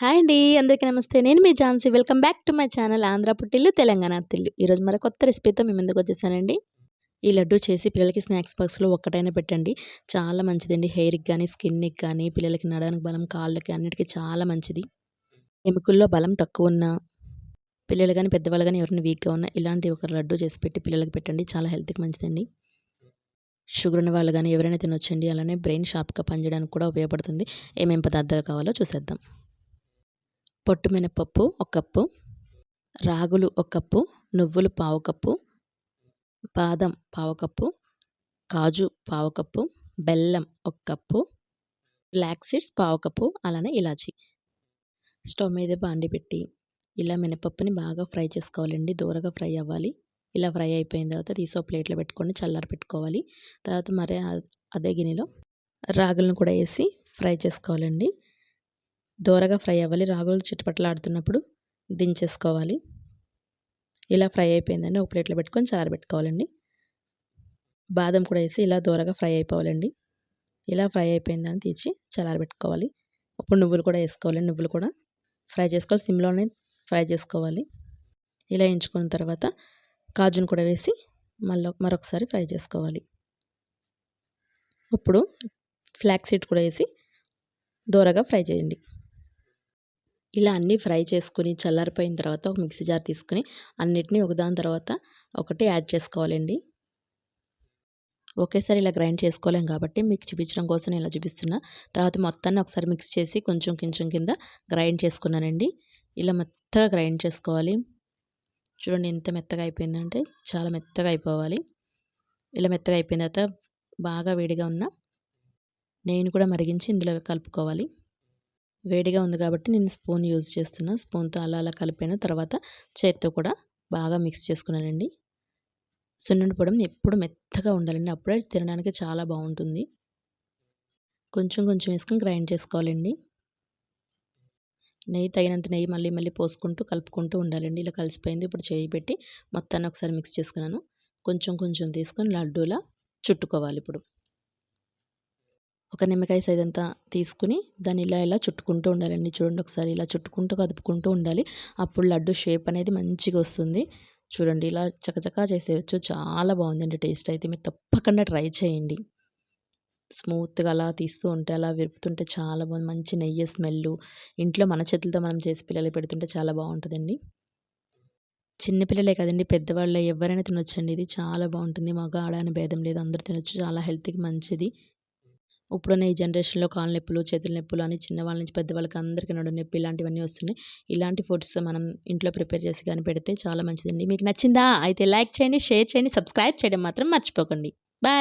Hi అండి అందరికీ నమస్తే. నేను మీ Jhansi. Welcome back to my channel Andhra పుట్టిల్లు తెలంగాణ తిల్లు. ఈరోజు మరో కొత్త రెసిపీతో మీ ముందుకు వచ్చేసానండి. ఈ లడ్డు చేసి పిల్లలకి స్నాక్స్ బాక్స్లో ఒక్కటైనా పెట్టండి. చాలా మంచిదండి. హెయిర్కి కానీ స్కిన్కి కానీ పిల్లలకి నడవడానికి బలం కాళ్ళకి అన్నిటికీ చాలా మంచిది. ఎముకల్లో బలం తక్కువ ఉన్న పిల్లలు కానీ పెద్దవాళ్ళు కానీ ఎవరైనా వీక్గా ఉన్నా ఇలాంటి ఒక లడ్డు చేసి పెట్టి పిల్లలకి పెట్టండి. చాలా హెల్త్కి మంచిదండి. షుగర్ ఉన్న వాళ్ళు కానీ ఎవరైనా తినొచ్చండి. అలానే బ్రెయిన్ షార్ప్గా పనిచేయడానికి కూడా ఉపయోగపడుతుంది. ఏమేం పదార్థాలు కావాలో చూసేద్దాం. పొట్టు మినపప్పు ఒక కప్పు రాగులు ఒక కప్పు నువ్వులు పావు కప్పు బాదం పావు కప్పు కాజు పావు కప్పు బెల్లం ఒక కప్పు బ్లాక్ సీడ్స్ పావు కప్పు అలానే ఇలాచి. స్టవ్ మీద బాండి పెట్టి ఇలా మినపప్పుని బాగా ఫ్రై చేసుకోవాలండి. దూరగా ఫ్రై అవ్వాలి. ఇలా ఫ్రై అయిపోయిన తర్వాత తీసి ప్లేట్లో పెట్టుకొని చల్లారి పెట్టుకోవాలి. తర్వాత మరి అదే గిన్నెలో రాగులను కూడా వేసి ఫ్రై చేసుకోవాలండి. దోరగా ఫ్రై అవ్వాలి. రాగులు చిట్టుపట్లాడుతున్నప్పుడు దించేసుకోవాలి. ఇలా ఫ్రై అయిపోయిందండి. ఒక ప్లేట్లో పెట్టుకొని చారబెట్టుకోవాలండి బాదం కూడా వేసి ఇలా దోరగా ఫ్రై అయిపోవాలండి. ఇలా ఫ్రై అయిపోయిందని తీసి చల్లారబెట్టుకోవాలి. అప్పుడు నువ్వులు కూడా వేసుకోవాలి నువ్వులు కూడా ఫ్రై చేసుకోవాలి. సిమ్లోనే ఫ్రై చేసుకోవాలి. ఇలా ఎంచుకున్న తర్వాత కాజును కూడా వేసి మళ్ళీ మరొకసారి ఫ్రై చేసుకోవాలి. ఇప్పుడు ఫ్లాక్ సీడ్ కూడా వేసి దోరగా ఫ్రై చేయండి. ఇలా అన్నీ ఫ్రై చేసుకుని చల్లారిపోయిన తర్వాత ఒక మిక్సీ జార్ తీసుకుని అన్నిటినీ ఒకదాని తర్వాత ఒకటి యాడ్ చేసుకోవాలండి. ఒకేసారి ఇలా గ్రైండ్ చేసుకోలేం కాబట్టి మీకు చూపించడం కోసం ఇలా చూపిస్తున్నా. తర్వాత మొత్తాన్ని ఒకసారి మిక్స్ చేసి కొంచెం కొంచెం కింద గ్రైండ్ చేసుకున్నానండి. ఇలా మెత్తగా గ్రైండ్ చేసుకోవాలి. చూడండి ఎంత మెత్తగా అయిపోయిందంటే చాలా మెత్తగా అయిపోవాలి. ఇలా మెత్తగా అయిపోయిన తర్వాత బాగా వేడిగా ఉన్న నేను కూడా మరిగించి ఇందులో కలుపుకోవాలి. వేడిగా ఉంది కాబట్టి నేను స్పూన్ యూజ్ చేస్తున్నా. స్పూన్తో అలా అలా కలిపాను తర్వాత చేత్తో కూడా బాగా మిక్స్ చేసుకున్నానండి. సున్నుండి పొడం ఎప్పుడు మెత్తగా ఉండాలండి. అప్పుడే తినడానికి చాలా బాగుంటుంది. కొంచెం కొంచెం వేసుకొని గ్రైండ్ చేసుకోవాలండి. నెయ్యి తగినంత నెయ్యి మళ్ళీ మళ్ళీ పోసుకుంటూ కలుపుకుంటూ ఉండాలండి. ఇలా కలిసిపోయింది. ఇప్పుడు చేయి పెట్టి మొత్తాన్ని ఒకసారి మిక్స్ చేసుకున్నాను. కొంచెం కొంచెం తీసుకొని లడ్డూలా చుట్టుకోవాలి ఇప్పుడు. ఒక నిమ్మకాయ సైజ్ అంతా తీసుకుని దాన్ని ఇలా ఇలా చుట్టుకుంటూ ఉండాలండి. చూడండి ఒకసారి ఇలా చుట్టుకుంటూ కదుపుకుంటూ ఉండాలి. అప్పుడు లడ్డు షేప్ అనేది మంచిగా వస్తుంది. చూడండి ఇలా చకచకా చేసేయచ్చు. చాలా బాగుందండి టేస్ట్ అయితే. మీరు తప్పకుండా ట్రై చేయండి. స్మూత్గా అలా తీస్తూ ఉంటే అలా విరుపుతుంటే చాలా బాగుంది. మంచి నెయ్యి స్మెల్ ఇంట్లో మన చేతులతో మనం చేసి పిల్లలు పెడుతుంటే చాలా బాగుంటుందండి. చిన్నపిల్లలే కదండి. పెద్దవాళ్ళు ఎవరైనా తినొచ్చండి. ఇది చాలా బాగుంటుంది. మగ ఆడ అని భేదం లేదు. అందరూ తినొచ్చు. చాలా హెల్త్కి మంచిది. ఇప్పుడున్న ఈ జనరేషన్లో కాళ్ళ నొప్పులు చేతుల నొప్పులు అని చిన్నవాళ్ళ నుంచి పెద్దవాళ్ళకి అందరికీ నడు నొప్పి ఇలాంటివన్నీ వస్తున్నాయి. ఇలాంటి ఫుడ్స్ మనం ఇంట్లో ప్రిపేర్ చేసి కానీ పెడితే చాలా మంచిదండి. మీకు నచ్చిందా? అయితే లైక్ చేయండి షేర్ చేయండి సబ్స్క్రైబ్ చేయడం మాత్రం మర్చిపోకండి. బాయ్!